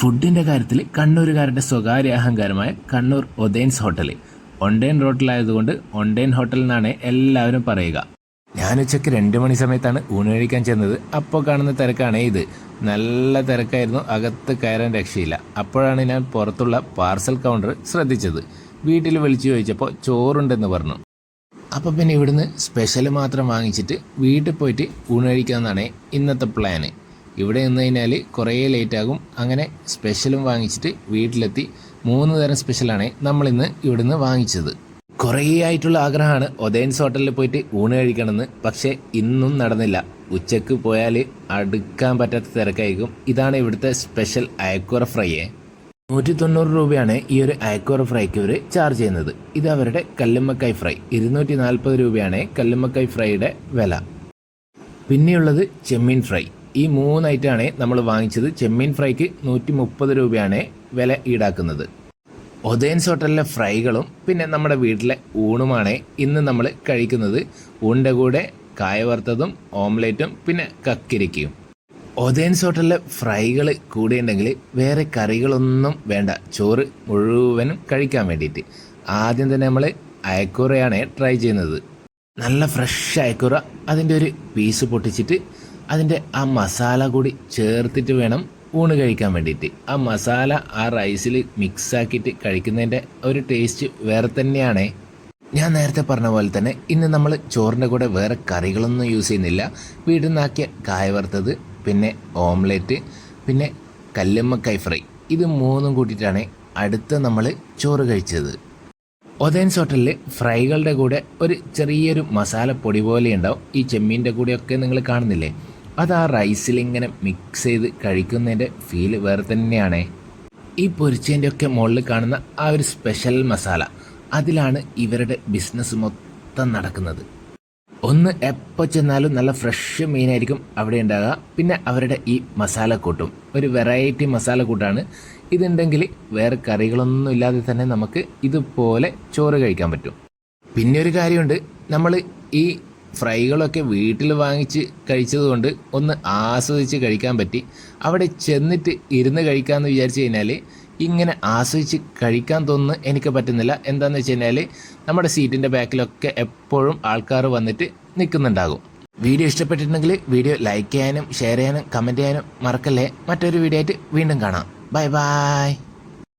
ഫുഡിന്റെ കാര്യത്തിൽ കണ്ണൂരുകാരുടെ സ്വകാര്യ അഹങ്കാരമായ കണ്ണൂർ ഒതേൻസ് ഹോട്ടൽ ഒണ്ടേൻ റോട്ടിലായതുകൊണ്ട് ഒണ്ടേൻ ഹോട്ടൽ എന്നാണ് എല്ലാവരും പറയുക. ഞാൻ ഉച്ചയ്ക്ക് രണ്ട് മണി സമയത്താണ് ഊണ് കഴിക്കാൻ ചെന്നത്. അപ്പോൾ കാണുന്ന തിരക്കാണ് ഇത്. നല്ല തിരക്കായിരുന്നു. അകത്ത് കയറാൻ രക്ഷയില്ല. അപ്പോഴാണ് ഞാൻ പുറത്തുള്ള പാർസൽ കൗണ്ടർ ശ്രദ്ധിച്ചത്. വീട്ടിൽ വിളിച്ചു ചോദിച്ചപ്പോൾ ചോറുണ്ടെന്ന് പറഞ്ഞു. അപ്പോൾ പിന്നെ ഇവിടുന്ന് സ്പെഷ്യൽ മാത്രം വാങ്ങിച്ചിട്ട് വീട്ടിൽ പോയിട്ട് ഊണ് കഴിക്കാമെന്നാണ് ഇന്നത്തെ പ്ലാന്. ഇവിടെ നിന്ന് കഴിഞ്ഞാൽ കുറേ ലേറ്റാകും അങ്ങനെ സ്പെഷ്യലും വാങ്ങിച്ചിട്ട് വീട്ടിലെത്തി മൂന്ന് തരം സ്പെഷ്യലാണ് നമ്മളിന്ന് ഇവിടുന്ന് വാങ്ങിച്ചത്. കുറേ ആയിട്ടുള്ള ആഗ്രഹമാണ് ഒതേൻസ് ഹോട്ടലിൽ പോയിട്ട് ഊണ് കഴിക്കണമെന്ന്. പക്ഷേ ഇന്നും നടന്നില്ല. ഉച്ചയ്ക്ക് പോയാൽ അടുക്കാൻ പറ്റാത്ത തിരക്കായിരിക്കും. ഇതാണ് ഇവിടുത്തെ സ്പെഷ്യൽ അയക്കൂറ ഫ്രൈയെ. നൂറ്റി തൊണ്ണൂറ് രൂപയാണ് ഈ ഒരു അയക്കൂറ ഫ്രൈക്ക് ഇവർ ചാർജ് ചെയ്യുന്നത്. ഇത് അവരുടെ കല്ലുമ്മക്കായ് ഫ്രൈ. ഇരുന്നൂറ്റി നാൽപ്പത് രൂപയാണ് കല്ലുമ്മക്കായ് ഫ്രൈയുടെ വില. പിന്നെയുള്ളത് ചെമ്മീൻ ഫ്രൈ. ഈ മൂന്ന് ഐറ്റമാണ് നമ്മൾ വാങ്ങിച്ചത്. ചെമ്മീൻ ഫ്രൈക്ക് നൂറ്റി മുപ്പത് രൂപയാണ് വില ഈടാക്കുന്നത്. ഒതേൻസ് ഹോട്ടലിലെ ഫ്രൈകളും പിന്നെ നമ്മുടെ വീട്ടിലെ ഊണുമാണ് ഇന്ന് നമ്മൾ കഴിക്കുന്നത്. ഊണിന്റെ കൂടെ കായ വറുത്തതും ഓംലേറ്റും പിന്നെ കക്കിരിക്കയും. ഒതേൻസ് ഹോട്ടലിലെ ഫ്രൈകൾ കൂടിയുണ്ടെങ്കിൽ വേറെ കറികളൊന്നും വേണ്ട. ചോറ് മുഴുവനും കഴിക്കാൻ വേണ്ടിയിട്ട്. ആദ്യം തന്നെ നമ്മൾ അയക്കൂറയാണ് ട്രൈ ചെയ്യുന്നത്. നല്ല ഫ്രഷ് അയക്കൂറ. അതിന്റെ ഒരു പീസ് പൊട്ടിച്ചിട്ട് അതിന്റെ ആ മസാല കൂടി ചേർത്തിട്ട് വേണം ഊണ് കഴിക്കാൻ വേണ്ടിയിട്ട്. ആ മസാല ആ റൈസിൽ മിക്സാക്കിയിട്ട് കഴിക്കുന്നതിന്റെ ഒരു ടേസ്റ്റ് വേറെ തന്നെയാണ്. ഞാൻ നേരത്തെ പറഞ്ഞ പോലെ തന്നെ ഇന്ന് നമ്മൾ ചോറിന്റെ കൂടെ വേറെ കറികളൊന്നും യൂസ് ചെയ്യുന്നില്ല. വീട്ടിൽ നിന്നാക്കിയ കായ വറുത്തത് പിന്നെ ഓംലെറ്റ് പിന്നെ കല്ലുമ്മക്കായ് ഫ്രൈ. ഇത് മൂന്നും കൂട്ടിയിട്ടാണ് അടുത്ത നമ്മൾ ചോറ് കഴിച്ചത്. ഒതേൻസ് ഹോട്ടലിൽ ഫ്രൈകളുടെ കൂടെ ഒരു ചെറിയൊരു മസാല പൊടി പോലെ ഉണ്ടാവും. ഈ ചെമ്മീന്റെ കൂടെയൊക്കെ നിങ്ങൾ കാണുന്നില്ലേ? അത് ആ റൈസിൽ ഇങ്ങനെ മിക്സ് ചെയ്ത് കഴിക്കുന്നതിന്റെ ഫീൽ വേറെ തന്നെയാണ്. ഈ പൊരിച്ചതിന്റെ ഒക്കെ മുകളിൽ കാണുന്ന ആ ഒരു സ്പെഷ്യൽ മസാല അതിലാണ് ഇവരുടെ ബിസിനസ് മൊത്തം നടക്കുന്നത്. ഒന്ന് എപ്പോൾ ചെന്നാലും നല്ല ഫ്രഷ് മീനായിരിക്കും അവിടെ ഉണ്ടാകുക പിന്നെ അവരുടെ ഈ മസാല കൂട്ടും. ഒരു വെറൈറ്റി മസാല കൂട്ടാണ്. ഇതുണ്ടെങ്കിൽ വേറെ കറികളൊന്നും ഇല്ലാതെ തന്നെ നമുക്ക് ഇതുപോലെ ചോറ് കഴിക്കാൻ പറ്റും. പിന്നെ ഒരു കാര്യമുണ്ട്. നമ്മൾ ഈ ഫ്രൈകളൊക്കെ വീട്ടിൽ വാങ്ങിച്ച് കഴിച്ചതുകൊണ്ട് ഒന്ന് ആസ്വദിച്ച് കഴിക്കാൻ പറ്റി. അവിടെ ചെന്നിട്ട് ഇരുന്ന് കഴിക്കാമെന്ന് വിചാരിച്ചു കഴിഞ്ഞാൽ ഇങ്ങനെ ആസ്വദിച്ച് കഴിക്കാൻ തോന്നുന്നു എനിക്ക് പറ്റുന്നില്ല. എന്താണെന്ന് വെച്ച് കഴിഞ്ഞാൽ നമ്മുടെ സീറ്റിന്റെ ബാക്കിലൊക്കെ എപ്പോഴും ആൾക്കാർ വന്നിട്ട് നിൽക്കുന്നുണ്ടാകും. വീഡിയോ ഇഷ്ടപ്പെട്ടിട്ടുണ്ടെങ്കിൽ വീഡിയോ ലൈക്ക് ചെയ്യാനും ഷെയർ ചെയ്യാനും കമന്റ് ചെയ്യാനും മറക്കല്ലേ? മറ്റൊരു വീഡിയോ ആയിട്ട് വീണ്ടും കാണാം. Bye bye.